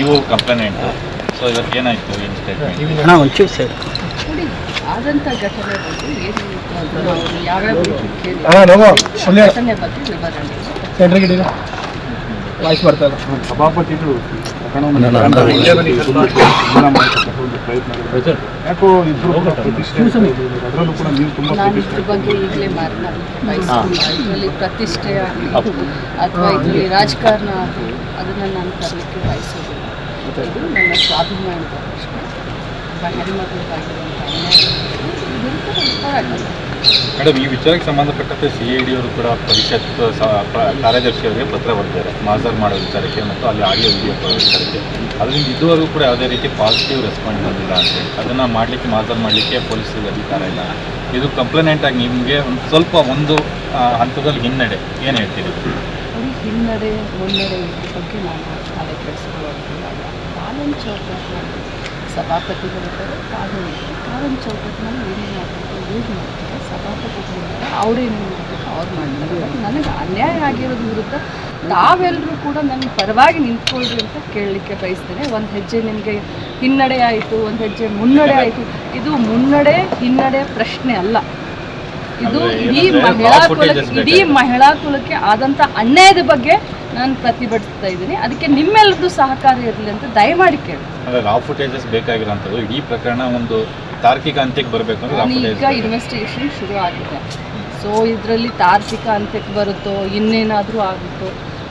ನೀವು complaint so ಇವತ್ತು ಏನಾಯ್ತು ಏನು ಸ್ಟೇಟ್ಮೆಂಟ್ ಅಣ್ಣ ಒಂಚೂರು ಸೈಡ್ ನೋಡಿ ಆದಂಥ ಘಟನೆ ಬಗ್ಗೆ ಏನು ನಾವು ಯಾವ್ಯಾವ ರೀತಿ ಕೇಳಿ? ಅಣ್ಣ ನೋವು ಒಂದೇ ಘಟನೆ ಬಗ್ಗೆ ವಿವರಣೆ ಸೆಂಟ್ರಿಗೆ ಇಡೀರ ವಾಯ್ಸ್ ಬರ್ತಾ ಇಲ್ಲ. ಸಭಾಪತಿಗಳು ಯಾಕೋ ಪ್ರತಿಷ್ಠೆ ಅದರಲ್ಲೂ ಕೂಡ ನೀವು ತುಂಬಾ ನಾನು ಪ್ರತಿಷ್ಠೆ ಇದ್ರ ಬಗ್ಗೆ ಈಗಲೇ ಇದರಲ್ಲಿ ಪ್ರತಿಷ್ಠೆ ಆಗಲಿ ಅಥವಾ ಇದರಲ್ಲಿ ರಾಜಕಾರಣ ಆಗಲಿ ಅದನ್ನು ನಾನು ತರಲಿಕ್ಕೆ ಬಯಸೋದಿಲ್ಲ ಇದು ನನ್ನ ಸ್ವಾಭಿಮಾನದ ಪ್ರಶ್ನೆ. ಮೇಡಮ್, ಈ ವಿಚಾರಕ್ಕೆ ಸಂಬಂಧಪಟ್ಟಂತೆ ಸಿ ಐ ಡಿ ಅವರು ಕೂಡ ಪರಿಷತ್ ಕಾರ್ಯದರ್ಶಿಯವರಿಗೆ ಪತ್ರ ಬರ್ತಾರೆ ಮಾಜರ್ ಮಾಡೋ ವಿಚಾರಕ್ಕೆ ಮತ್ತು ಅಲ್ಲಿ ಆಡಿಯೋ ವಿಡಿಯೋ ವಿಚಾರಕ್ಕೆ. ಅದರಿಂದ ಇದುವರೆಗೂ ಕೂಡ ಯಾವುದೇ ರೀತಿ ಪಾಸಿಟಿವ್ ರೆಸ್ಪಾಂಡ್ ಬಂದಿಲ್ಲ ಅಂತೇಳಿ ಅದನ್ನು ಮಾಡಲಿಕ್ಕೆ ಮಾಜರ್ ಮಾಡಲಿಕ್ಕೆ ಪೊಲೀಸರಿಗೆ ಅಧಿಕಾರ ಇಲ್ಲ. ಇದು ಕಂಪ್ಲೇನೆಂಟಾಗಿ ನಿಮಗೆ ಒಂದು ಸ್ವಲ್ಪ ಒಂದು ಹಂತದಲ್ಲಿ ಹಿನ್ನಡೆ. ಏನು ಹೇಳ್ತೀರಿ? ಹಿನ್ನಡೆ ಮುನ್ನಡೆ ಇದ್ರ ಬಗ್ಗೆ ನಾನು ತಲೆ ಕೆಡಿಸ್ಕೊಳ್ಳೋದಿಲ್ಲ ಕಾನೂನು ಚೌಕಟ್ಟಿನಲ್ಲಿ ಸಭಾಪತಿಗಳಿದ್ದಾರೆ ಕಾನೂನು. ಕಾನೂನು ಚೌಕಟ್ಟಿನಲ್ಲಿ ಏನೇನು ಮಾಡಬೇಕು ಯೂಸ್ ಮಾಡ್ತಾರೆ ಸಭಾಪತಿಗಳಿದ್ದಾರೆ ಅವ್ರೇನೇನು ಮಾಡಬೇಕು ಅವ್ರು ಮಾಡ್ತಾರೆ. ನನಗೆ ಅನ್ಯಾಯ ಆಗಿರೋದು ವಿರುದ್ಧ ತಾವೆಲ್ಲರೂ ಕೂಡ ನನ್ನ ಪರವಾಗಿ ನಿಂತ್ಕೊಳ್ರಿ ಅಂತ ಕೇಳಲಿಕ್ಕೆ ಬಯಸ್ತೇನೆ. ಒಂದು ಹೆಜ್ಜೆ ನಿಮಗೆ ಹಿನ್ನಡೆ ಆಯಿತು ಒಂದು ಹೆಜ್ಜೆ ಮುನ್ನಡೆ ಆಯಿತು. ಇದು ಮುನ್ನಡೆ ಹಿನ್ನಡೆ ಪ್ರಶ್ನೆ ಅಲ್ಲ. ಇದು ಇಡೀ ಮಹಿಳಾ ಕುಲಕ್ಕೆ ಇಡೀ. ಮಹಿಳಾ ಕುಲಕ್ಕೆ ಆದಂಥ ಅನ್ಯಾಯದ ಬಗ್ಗೆ ನಾನು ಪ್ರತಿಭಟಿಸ್ತಾ ಇದ್ದೀನಿ. ಅದಕ್ಕೆ ನಿಮ್ಮೆಲ್ಲರದ್ದು ಸಹಕಾರ ಇರಲಿ ಅಂತ ದಯಮಾಡಿ ಕೇಳಿ. ಅಂದ್ರೆ ರಾ ಫುಟೇಜಸ್ ಬೇಕಾಗಿರೋಂಥದ್ದು ಇಡೀ ಪ್ರಕರಣ ಒಂದು ತಾರ್ಕಿಕ ಅಂತ್ಯಕ್ಕೆ ಬರಬೇಕು ಅಂದ್ರೆ ಈಗ ಇನ್ವೆಸ್ಟಿಗೇಷನ್ ಶುರು ಆಗಿದೆ. ಸೊ ಇದರಲ್ಲಿ ತಾರ್ಕಿಕ ಅಂತ್ಯಕ್ಕೆ ಬರುತ್ತೋ ಇನ್ನೇನಾದರೂ ಆಗುತ್ತೋ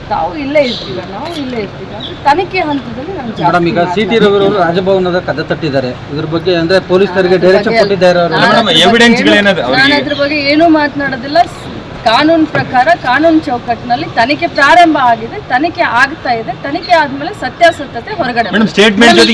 ತಾವು ಇಲ್ಲೇ ಇರ್ತೀವ ನಾವು ಇಲ್ಲೇ ಇರ್ತೀವಿ ತನಿಖೆ ಹಂತದಲ್ಲಿ ನಾನು ಜಾಸ್ತಿ ಮೇಡಮ್ ಈಗ ಸಿ ಟಿ ರವಿ ಅವರು ರಾಜಭವನದ ಕದ ತಟ್ಟಿದ್ದಾರೆ. ಇದ್ರ ಬಗ್ಗೆ ಅಂದ್ರೆ ಪೊಲೀಸರಿಗೆ ಡೈರೆಕ್ಷನ್ ಕೊಟ್ಟಿದ್ದಾರೆ ಅವರು. ನಾನು ಮೇಡಮ್, ಅದ್ರ ಬಗ್ಗೆ ಏನು- ನಾನು ಅದ್ರ ಬಗ್ಗೆ ಏನೂ ಮಾತನಾಡೋದಿಲ್ಲ. ಕಾನೂನು ಪ್ರಕಾರ ಕಾನೂನು ಚೌಕಟ್ಟಿನಲ್ಲಿ ತನಿಖೆ ಪ್ರಾರಂಭ ಆಗಿದೆ. ತನಿಖೆ ಆಗ್ತಾ ಇದೆ. ತನಿಖೆ ಆದ್ಮೇಲೆ ಸತ್ಯಾಸತ್ಯತೆ ಹೊರಗಡೆ ಮೇಡಮ್ ಬರುತ್ತೆ. ಸ್ಟೇಟ್ಮೆಂಟ್